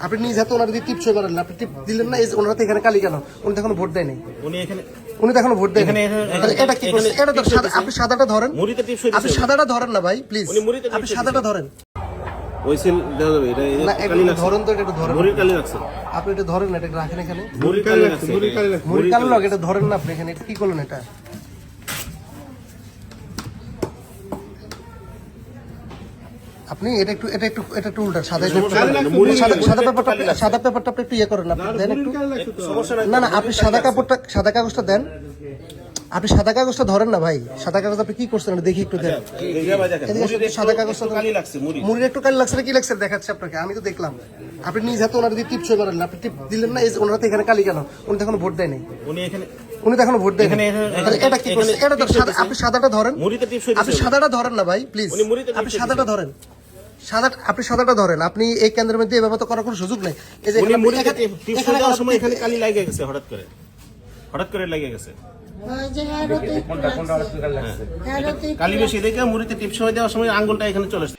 আপনি নিজ হাতে ওনার দিয়ে করেন না আপনি টিপ দিলেন না এই যে ওনারা তো এখানে কালি কেন? উনি তো এখনও ভোট দেয়নি। উনি এখানে উনি তো এখনও ভোট এখানে- এখানে- এটা কি করছে এটা তো। আপনি সাদাটা ধরেন। মুড়িতে আপনি সাদাটা ধরেন না ভাই প্লিজ আপনি সাদাটা ধরেন। ওই সিল দেওয়া যাবে এটা কালি লাগছে। ধরেন তো এটা ধরেন। মুড়ির কালি লাগছে। আপনি এটা ধরেন না এটা রাখেন এখানে। মুড়ির কালি লাগছে। মুড়ির কালি লাগছে। এটা ধরেন না আপনি এখানে এটা কি করলেন এটা? আপনি এটা একটু এটা একটু এটা একটু উল্টা সাদা সাদা সাদা পেপারটা সাদা পেপারটা আপনি একটু ইয়ে করেন আপনি দেন একটু না না আপনি সাদা কাপড়টা সাদা কাগজটা দেন। আপনি সাদা কাগজটা ধরেন না ভাই। সাদা কাগজ আপনি কি করছেন দেখি একটু দেন। একটু সাদা কাগজটা মুড়ির। একটু কালি লাগছে কি লাগছে দেখাচ্ছে আপনাকে? আমি তো দেখলাম। আপনি নিজ হাতে ওনার দিয়ে টিপসই করেন না। আপনি টিপ দিলেন না ওনারা তো এখানে কালি কেন? উনি তো এখনও ভোট দেয়নি উনি এখানে উনি তো এখনও ভোট তাহলে এটা কি করছে এটা আপনি সাদাটা ধরেন। আপনি সাদাটা ধরেন না ভাই প্লিজ। আপনি সাদাটা ধরেন। সাদা আপনি সাদাটা ধরেন আপনি এই কেন্দ্রের মধ্যে এভাবে তো করার কোনো সুযোগ নেই। এই যে সময় এখানে কালি লাগে গেছে হঠাৎ করে। হঠাৎ করে লাগে গেছে। হ্যাঁ। কালি বেশি দেখে মুড়িতে সময় দেওয়ার সময় আঙ্গুলটা এখানে চলে আসছে।